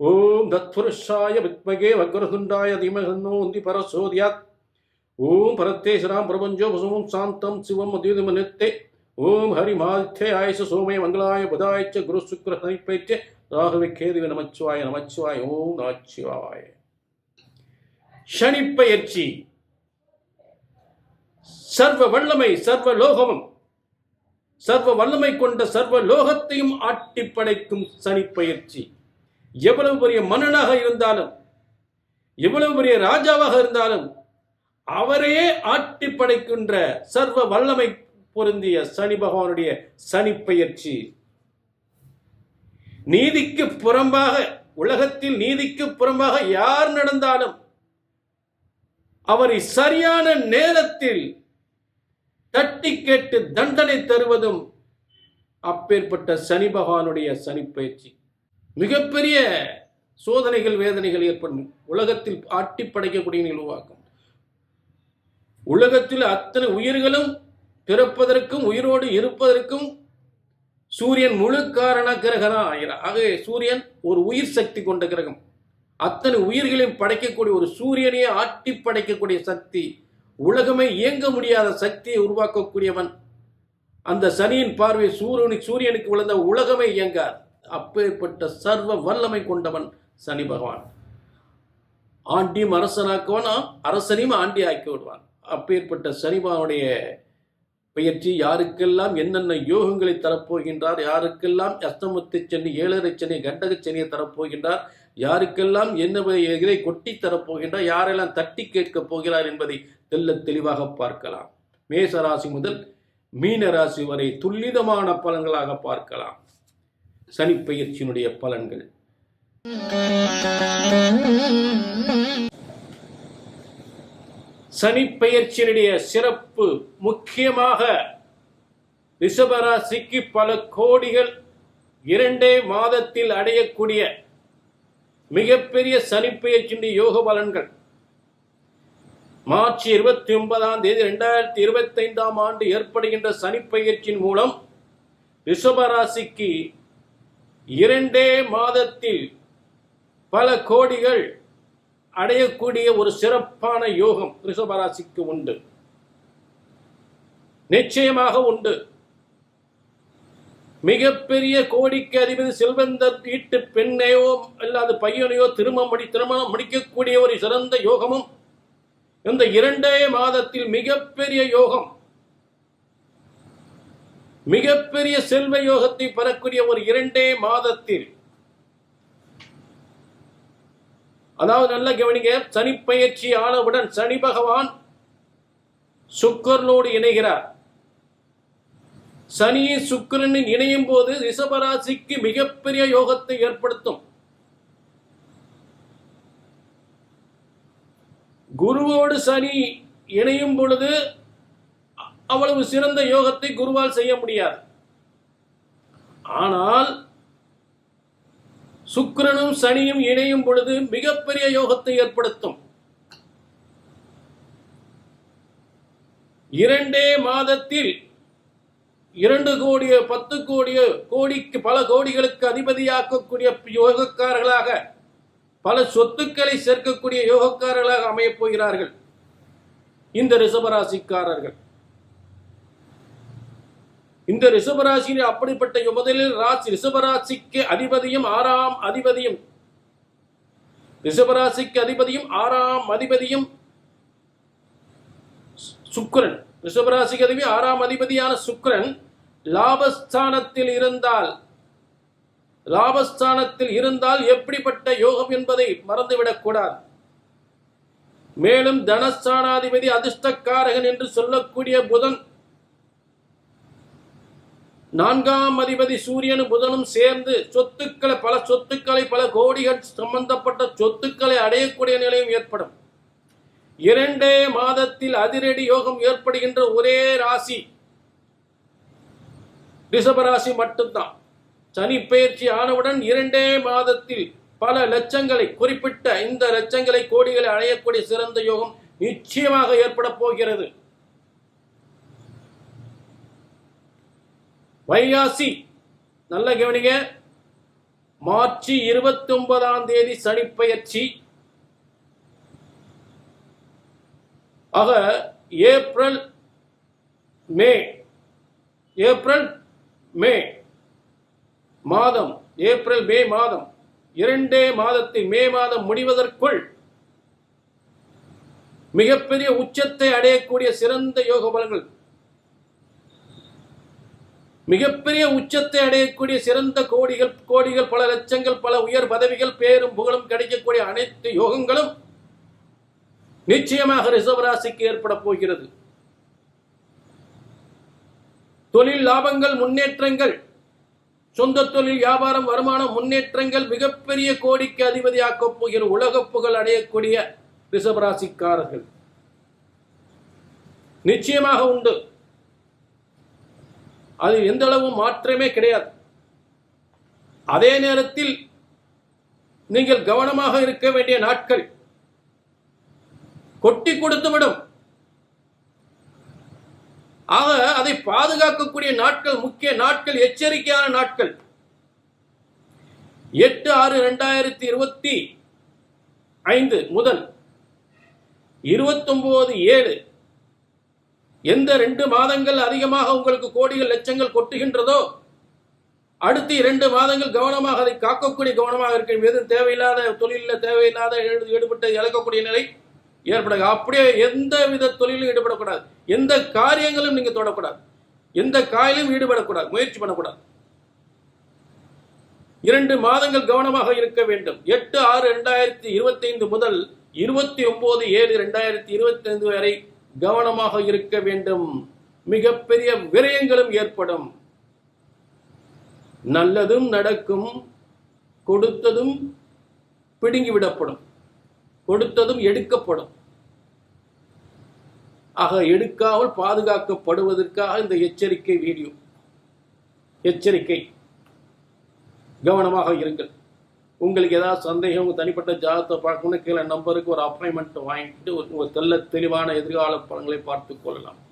ஓம் தத்புருஷாய வித்மகே வக்ரதுண்டாய தீமகன்னோ உந்தி பரசோதியாத். ஓம் பரத்தேஸ்வராம் பிரபஞ்சோ வசுமம் சாந்தம் சிவம் அத்யுதமனித்தே ஓம் ஹரிமாதித்யே ஆயச சோமய மங்களாய புதாய்ச்ச குரு சுக்ர சனிப்பைச்ச ராகவே கேதுவி நமச்சிவாய நமச்சிவாய. ஓம் நமச்சிவாய. சனிப்பயிற்சி சர்வ வல்லமை சர்வ லோகமும் சர்வ வல்லமை கொண்ட சர்வ லோகத்தையும் ஆட்டி படைக்கும் சனிப்பெயர்ச்சி எவ்வளவு பெரிய மன்னனாக இருந்தாலும் எவ்வளவு பெரிய ராஜாவாக இருந்தாலும் அவரையே ஆட்டி படைக்கின்ற சர்வ வல்லமை பொருந்திய சனி பகவானுடைய சனிப்பெயர்ச்சி. நீதிக்கு புறம்பாக உலகத்தில் நீதிக்கு புறம்பாக யார் நடந்தாலும் அவரை சரியான நேரத்தில் தட்டி கேட்டு தண்டனை தருவதும் அப்பேற்பட்ட சனி பகவானுடைய சனிப்பயிற்சி மிகப்பெரிய சோதனைகள் வேதனைகள் ஏற்படும். உலகத்தில் ஆட்டி படைக்கக்கூடிய நிகழ்வாக்கும் உலகத்தில் அத்தனை உயிர்களும் பிறப்பதற்கும் உயிரோடு இருப்பதற்கும் சூரியன் முழு காரண கிரகதான் ஆகிறார். ஆகவே சூரியன் ஒரு உயிர் சக்தி கொண்ட கிரகம். அத்தனை உயிர்களையும் படைக்கக்கூடிய ஒரு சூரியனையே ஆட்டி படைக்கக்கூடிய சக்தி உலகமே இயங்க முடியாத சக்தியை உருவாக்கக்கூடியவன். அந்த சனியின் பார்வை சூரியனுக்கு சூரியனுக்கு விழுந்த உலகமே இயங்காது. அப்பேற்பட்ட சர்வ வல்லமை கொண்டவன் சனி பகவான். ஆண்டியும் அரசனாக்குவான்? அரசனையும் ஆண்டி ஆக்கி விடுவான். அப்பேற்பட்ட சனிபாவுடைய பயிற்சி யாருக்கெல்லாம் என்னென்ன யோகங்களை தரப்போகின்றார் யாருக்கெல்லாம் அஸ்தமத்து சனி ஏழரை சனி கண்டக சனியை தரப்போகின்றார் யாருக்கெல்லாம் என்ன இதை கொட்டி தரப்போகின்றார் யாரெல்லாம் தட்டி கேட்கப் போகிறார் என்பதை தெல்ல தெளிவாக பார்க்கலாம். மேசராசி முதல் மீன ராசி வரை துல்லிதமான பலன்களாக பார்க்கலாம். சனி பயிற்சியினுடைய பலன்கள். சனி பெயர்ச்சியினுடைய சிறப்பு முக்கியமாக ரிஷபராசிக்கு பல கோடிகள் இரண்டே மாதத்தில் அடையக்கூடிய மிகப்பெரிய சனிப்பெயர்ச்சியுடைய யோக பலன்கள். மார்ச் இருபத்தி ஒன்பதாம் தேதி இரண்டாயிரத்தி இருபத்தி ஐந்தாம் ஆண்டு ஏற்படுகின்ற சனிப்பெயர்ச்சியின் மூலம் ரிஷபராசிக்கு இரண்டே மாதத்தில் பல கோடிகள் அடையக்கூடிய ஒரு சிறப்பான யோகம் ரிஷபராசிக்கு உண்டு. நிச்சயமாக உண்டு. மிகப்பெரிய கோடிக்கு அதிபதி செல்வந்தர் வீட்டு பெண்ணையோ அல்லாத பையனையோ திருமணம் முடி திருமணம் முடிக்கக்கூடிய ஒரு சிறந்த யோகமும் இந்த இரண்டே மாதத்தில் மிகப்பெரிய யோகம் மிகப்பெரிய செல்வ யோகத்தை பெறக்கூடிய ஒரு இரண்டே மாதத்தில். அதாவது நல்ல கவனிங்க சனி பயிற்சி ஆனவுடன் சனி பகவான் சுக்கரனோடு இணைகிறார். சனி சுக்கரனின் இணையும் போது ரிஷபராசிக்கு மிகப்பெரிய யோகத்தை ஏற்படுத்தும். குருவோடு சனி இணையும் பொழுது அவ்வளவு சிறந்த யோகத்தை குருவால் செய்ய முடியாது. ஆனால் சுக்கிரனும் சனியும் இணையும் பொழுது மிகப்பெரிய யோகத்தை ஏற்படுத்தும். இரண்டே மாதத்தில் இரண்டு கோடிய பத்து கோடிய கோடிக்கு பல கோடிகளுக்கு அதிபதியாக்கக்கூடிய யோகக்காரர்களாக பல சொத்துக்களை சேர்க்கக்கூடிய யோகக்காரர்களாக அமையப் போகிறார்கள். இந்த ரிசபராசிக்காரர்கள் இந்த ரிஷபராசியில் அப்படிப்பட்ட முதலில் ராசி ரிஷபராசிக்கு அதிபதியும் ஆறாம் அதிபதியும். ரிஷபராசிக்கு அதிபதியும் ஆறாம் அதிபதியும் சுக்கரன். ரிஷபராசிக்கு அதிபதி ஆறாம் அதிபதியான சுக்கிரன் லாபஸ்தானத்தில் இருந்தால் லாபஸ்தானத்தில் இருந்தால் எப்படிப்பட்ட யோகம் என்பதை மறந்துவிடக் கூடாது. மேலும் தனஸ்தானாதிபதி அதிர்ஷ்டக்காரகன் என்று சொல்லக்கூடிய புதன் நான்காம் அதிபதி சூரியனும் புதனும் சேர்ந்து சொத்துக்களை பல சொத்துக்களை பல கோடிகள் சம்பந்தப்பட்ட சொத்துக்களை அடையக்கூடிய நிலையும் ஏற்படும். இரண்டே மாதத்தில் அதிரடி யோகம் ஏற்படுகின்ற ஒரே ராசி ரிஷபராசி மட்டும்தான். சனி பயிற்சி ஆனவுடன் இரண்டே மாதத்தில் பல லட்சங்களை குறிப்பிட்ட இந்த லட்சங்களை கோடிகளை அடையக்கூடிய சிறந்த யோகம் நிச்சயமாக ஏற்பட போகிறது. வைகாசி. நல்ல கவனிங்க. மார்ச் இருபத்தி ஒன்பதாம் தேதி சனிப்பெயர்ச்சி. ஆக ஏப்ரல் மே. April May. மாதம். ஏப்ரல் மே மாதம். இரண்டே மாதத்தில் மே மாதம் முடிவதற்குள் மிகப்பெரிய உச்சத்தை அடையக்கூடிய சிறந்த யோக பலன்கள் மிகப்பெரிய உச்சத்தை அடையக்கூடிய சிறந்த கோடிகள் கோடிகள் பல லட்சங்கள் பல உயர் பதவிகள் பேரும் புகழும் கிடைக்கக்கூடிய அனைத்து யோகங்களும் நிச்சயமாக ரிசர்வராசிக்கு ஏற்பட போகிறது. தொழில் லாபங்கள் முன்னேற்றங்கள் சொந்த தொழில் வியாபாரம் வருமானம் முன்னேற்றங்கள் மிகப்பெரிய கோடிக்கு அதிபதியாக்கப் போகிற உலக புகழ் அடையக்கூடிய ரிஷபராசிக்காரர்கள் நிச்சயமாக உண்டு. அது எந்த அளவு மாற்றமே கிடையாது. அதே நேரத்தில் நீங்கள் கவனமாக இருக்க வேண்டிய நாட்கள் கொட்டி கொடுத்துவிடும் ஆக அதை பாதுகாக்கக்கூடிய நாட்கள் முக்கிய நாட்கள் எச்சரிக்கையான நாட்கள். எட்டு ஆறு இரண்டாயிரத்தி இருபத்தி ஐந்து முதல் இருபத்தொன்பது ஏழு எந்த ரெண்டு மாதங்கள் அதிகமாக உங்களுக்கு கோடிகள் லட்சங்கள் கொட்டுகின்றதோ அடுத்து இரண்டு மாதங்கள் கவனமாக அதை காக்கக்கூடிய கவனமாக இருக்க எதுவும் தேவையில்லாத தொழிலில் தேவையில்லாத ஈடுபட்டு இழக்கக்கூடிய நிலை ஏற்படாது. அப்படியே எந்த வித தொழிலும் ஈடுபடக்கூடாது. எந்த காரியங்களும் நீங்க தொடக்கூடாது. எந்த காயிலும் ஈடுபடக்கூடாது. முயற்சி பண்ணக்கூடாது. இரண்டு மாதங்கள் கவனமாக இருக்க வேண்டும். எட்டு ஆறு ரெண்டாயிரத்தி இருபத்தைந்து முதல் இருபத்தி ஒன்பது ஏழு ரெண்டாயிரத்தி இருபத்தி ஐந்து வரை கவனமாக இருக்க வேண்டும். மிகப்பெரிய விரயங்களும் ஏற்படும். நல்லதும் நடக்கும் கொடுத்ததும் பிடுங்கிவிடப்படும். கொடுத்ததும் எடுக்கப்படும். ஆக எடுக்காமல் பாதுகாக்கப்படுவதற்காக இந்த எச்சரிக்கை வீடியோ. எச்சரிக்கை. கவனமாக இருங்கள். உங்களுக்கு ஏதாவது சந்தேகம் உங்கள் தனிப்பட்ட ஜாதகத்தை பார்க்கணும்னு கீழே நம்பருக்கு ஒரு அப்பாயின்மெண்ட் வாங்கிட்டு ஒரு- தெல்ல தெளிவான எதிர்கால பலன்களை பார்த்துக் கொள்ளலாம்.